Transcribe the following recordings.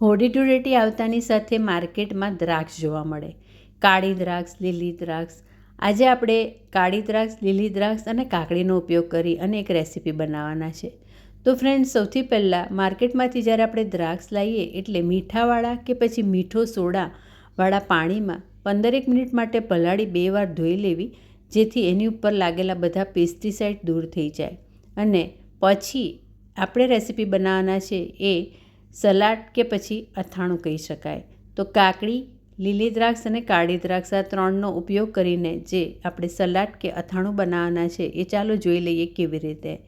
હોળી ધૂળેટી આવતાની સાથે માર્કેટમાં દ્રાક્ષ જોવા મળે. કાળી દ્રાક્ષ, લીલી દ્રાક્ષ. આજે આપણે કાળી દ્રાક્ષ, લીલી દ્રાક્ષ અને કાકડીનો ઉપયોગ કરી અને એક રેસીપી બનાવવાના છે. તો ફ્રેન્ડ સૌથી પહેલાં માર્કેટમાંથી જ્યારે આપણે દ્રાક્ષ લાવીએ એટલે મીઠાવાળા કે પછી મીઠો સોડાવાળા પાણીમાં પંદરેક મિનિટ માટે પલાળી બે વાર ધોઈ લેવી, જેથી એની ઉપર લાગેલા બધા પેસ્ટિસાઇડ દૂર થઈ જાય. અને પછી આપણે રેસીપી બનાવવાના છે એ સલાડ કે પછી અથાણું કહી શકાય. તો કાકડી, લીલી દ્રાક્ષ અને કાળી દ્રાક્ષ આ ત્રણનો ઉપયોગ કરીને જે આપણે સલાડ કે અથાણું બનાવવાના છે એ ચાલો જોઈ લઈએ કેવી રીતે.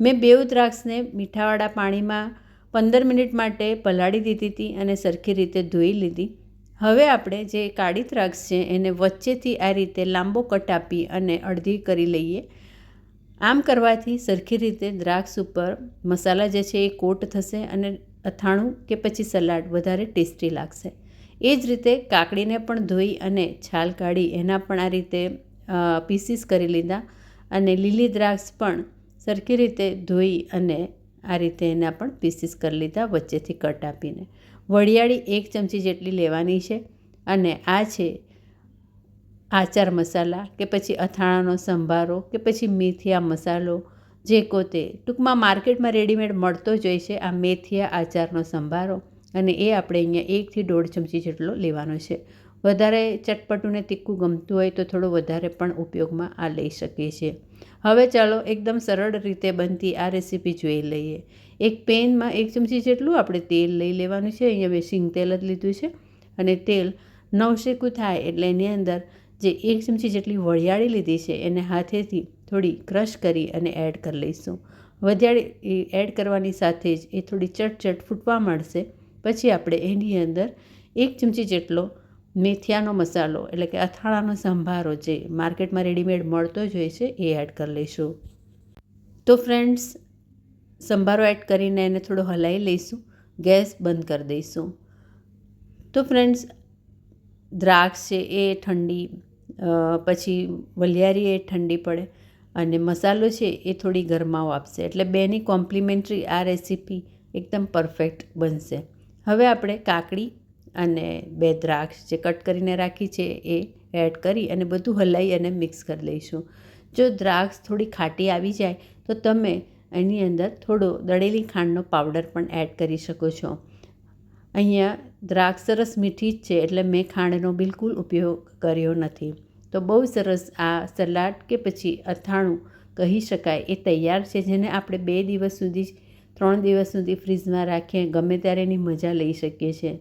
મેં બેઉ દ્રાક્ષને મીઠાવાળા પાણીમાં પંદર મિનિટ માટે પલાળી દીધી હતી અને સરખી રીતે ધોઈ લીધી. હવે આપણે જે કાળી દ્રાક્ષ છે એને વચ્ચેથી આ રીતે લાંબો કટ આપી અને અડધી કરી લઈએ. આમ કરવાથી સરખી રીતે દ્રાક્ષ ઉપર મસાલા જે છે એ કોટ થશે અને અથાણું કે પછી સલાડ વધારે ટેસ્ટી લાગશે. એ જ રીતે કાકડીને પણ ધોઈ અને છાલ કાઢી એના પણ આ રીતે પીસીસ કરી લીધા અને લીલી દ્રાક્ષ પણ સરખી રીતે ધોઈ અને આ રીતે એના પણ પીસીસ કરી લીધા વચ્ચેથી કટ આપીને. વડિયાળી એક ચમચી જેટલી લેવાની છે અને આ છે આચાર મસાલા કે પછી અથાણાનો સંભારો કે પછી મેથીયા મસાલો જે કોતે ટૂંકમાં માર્કેટમાં રેડીમેડ મળતો જ હોય છે આ મેથીયા આચારનો સંભારો અને એ આપણે અહીંયા એકથી દોઢ ચમચી જેટલો લેવાનો છે. વધારે ચટપટું ને તીખું ગમતું હોય તો થોડો વધારે પણ ઉપયોગમાં આ લઈ શકીએ છીએ. હવે ચાલો એકદમ સરળ રીતે બનતી આ રેસીપી જોઈ લઈએ. એક પેનમાં એક ચમચી જેટલું આપણે તેલ લઈ લેવાનું છે. અહીંયા મેં સિંગ તેલ જ લીધું છે અને તેલ નવશેકું થાય એટલે એની અંદર જે એક ચમચી જેટલી વરિયાળી લીધી છે, એને હાથેથી થોડી ક્રશ કરી અને એડ કરી લઈશું. વરિયાળી એડ કરવાની સાથે જ એ થોડી ચટચટ ફૂટવા મળશે પછી આપણે એની અંદર એક ચમચી જેટલો મેથિયાનો મસાલો, એટલે કે અથાણાનો સંભારો જે માર્કેટમાં રેડીમેડ મળતો જ હોય છે, એ એડ કરી લઈશું. તો ફ્રેન્ડ્સ સંભારો એડ કરીને એને થોડો હલાવી લઈશું. ગેસ બંધ કરી દઈશું. તો ફ્રેન્ડ્સ દ્રાક્ષ છે એ ઠંડી પછી વલિયારી એ ઠંડી પડે અને મસાલો છે એ થોડી ગરમાવો આપશે. એટલે બેની કોમ્પ્લિમેન્ટરી આ રેસીપી એકદમ પરફેક્ટ બનશે. હવે આપણે કાકડી અને બે દ્રાક્ષ જે કટ કરીને રાખી છે એ એડ કરી અને બધું હલાવી અને મિક્સ કરી લઈશું. જો દ્રાક્ષ થોડી ખાટી આવી જાય તો તમે એની અંદર થોડો દળેલી ખાંડનો પાવડર પણ એડ કરી શકો છો. અહીંયા દ્રાક્ષ સરસ મીઠી જ છે એટલે મેં ખાંડનો બિલકુલ ઉપયોગ કર્યો નથી. તો બહુ સરસ આ સલાડ કે પછી અથાણું કહી શકાય એ તૈયાર છે, જેને આપણે બે દિવસ સુધી ત્રણ દિવસ સુધી ફ્રીજમાં રાખીએ, ગમે ત્યારે એની મજા લઈ શકીએ છીએ.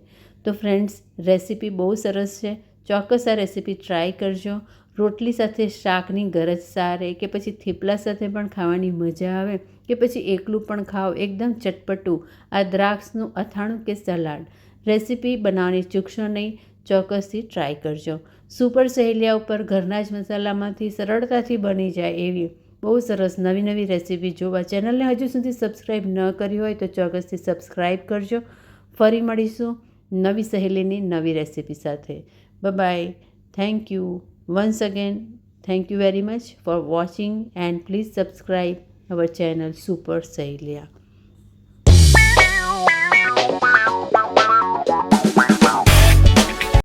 તો ફ્રેન્ડ્સ, રેસીપી બહુ સરસ છે. ચોક્કસ આ રેસીપી ટ્રાય કરજો. રોટલી સાથે શાકની ગરજ સારે કે પછી થેપલા સાથે પણ ખાવાની મજા આવે કે પછી એકલું પણ ખાઓ, એકદમ ચટપટું આ દ્રાક્ષનું અથાણું કે સલાડ. રેસીપી બનાવવાની ચૂકશો નહીં, ચોક્કસથી ટ્રાય કરજો. સુપર સહેલિયા ઉપર ઘરના જ મસાલામાંથી સરળતાથી બની જાય એવી બહુ સરસ નવી નવી રેસીપી જોવા ચેનલને હજુ સુધી સબસ્ક્રાઈબ ન કરી હોય તો ચોક્કસથી સબસ્ક્રાઈબ કરજો. ફરી મળીશું નવી સહેલીની નવી રેસીપી સાથે. Bye thank you once again thank you very much for watching and please subscribe our channel super Saheliya